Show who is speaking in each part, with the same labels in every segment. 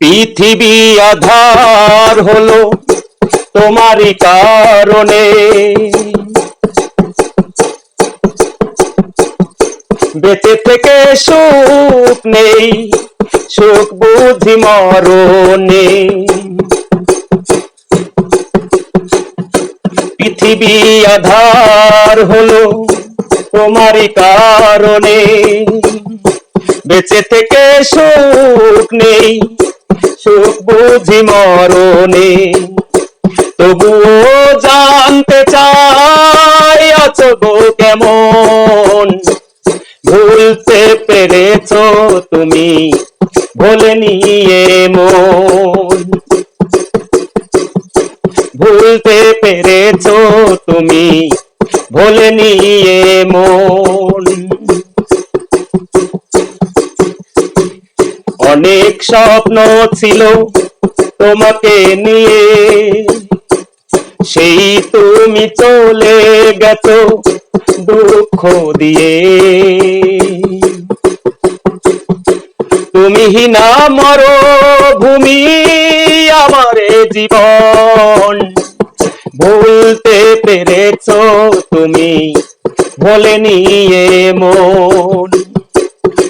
Speaker 1: পৃথিবী আধার হলো তোমারই কারণে। বেঁচে থেকে সুখ নেই, সুখ বুঝি মরণে। পৃথিবী আধার হলো তোমারই কারণে। বেঁচে থেকে সুখ নেই সুখ বুঝি মরণে। তবুও জানতে চাই গো কেমন। ভুলতে পেরেছ তুমি ভুলে নিয়ে মন। ভুলতে পেরেছ তুমি ভুলে নিয়ে মন। স্বপ্ন ছিল তোমাকে নিয়ে। সেই তুমি চলে গেছো দুঃখ দিয়ে। তুমি না মরো ভূমি আমার জীবন ভুলতে পেরেছ তুমি, ভুলে নিয়ে মন।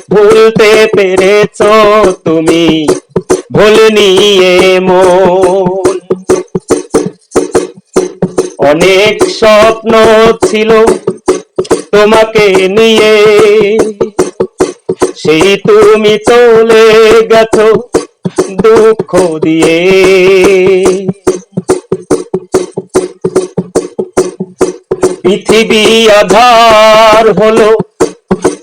Speaker 1: ভুলতে পেরেছ তুমি, ভুল নিয়ে মন। অনেক স্বপ্ন ছিল তোমাকে নিয়ে, সেই তুমি চলে গেছো দুঃখ দিয়ে। পৃথিবী আধার হলো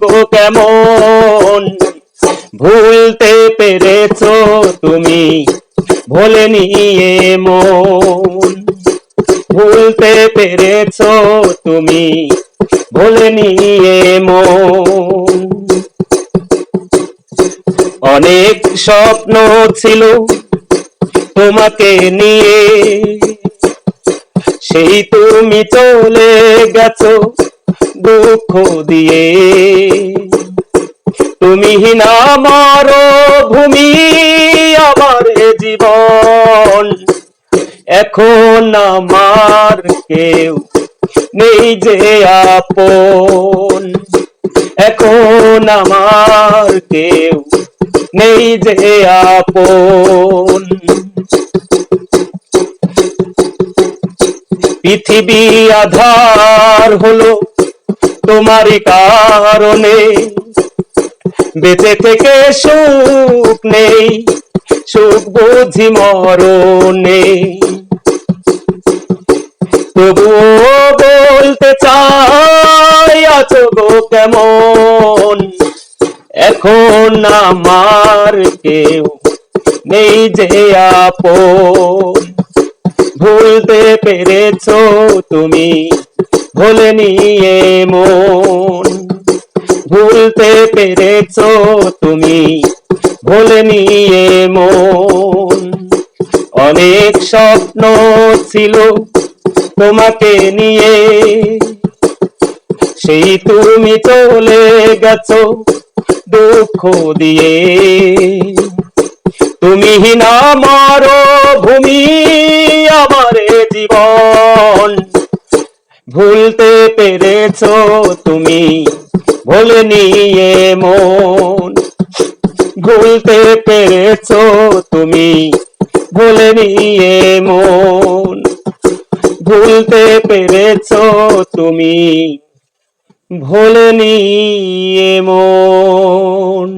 Speaker 1: গো কেমন? ভুলতে পেরেছ তুমি, ভুলে নিয়ে মন। ভুলতে পেরেছ তুমি, ভুলে নিয়ে মন। অনেক স্বপ্ন ছিল তোমাকে নিয়ে, সেই তুমি চলে গেছো। দুঃখ দিয়ে। তুমি না মারো ভূমি আমার জীবন। এখন আমার কেউ নেই যে আপন। এখন আমার কেউ নেই যে আপন। পৃথিবী আধার হলো তোমারই কারণে বেঁচে থেকে সুখ নেই, সুখ বুঝি মরণে। তবুও বলতে চাই, আছো গো কেমন? এখন আমার কেউ নেই যে আপন। ভুলতে পেরেছ তুমি ভুলে নিয়ে মন। ভুলতে পেরেছ তুমি ভুলে নিয়ে মন। অনেক স্বপ্ন ছিল তোমাকে নিয়ে, সেই তুমি চলে গেছো দুঃখ দিয়ে। তুমি না মারো ভূমি আমার জীবন ভুলতে পেরেছ তুমি, ভুলে নিয়ে মন। ভুলতে পেরেছ তুমি, ভুলে নিয়ে মন। ভুলতে পেরেছ তুমি, ভুলে নিয়ে মন।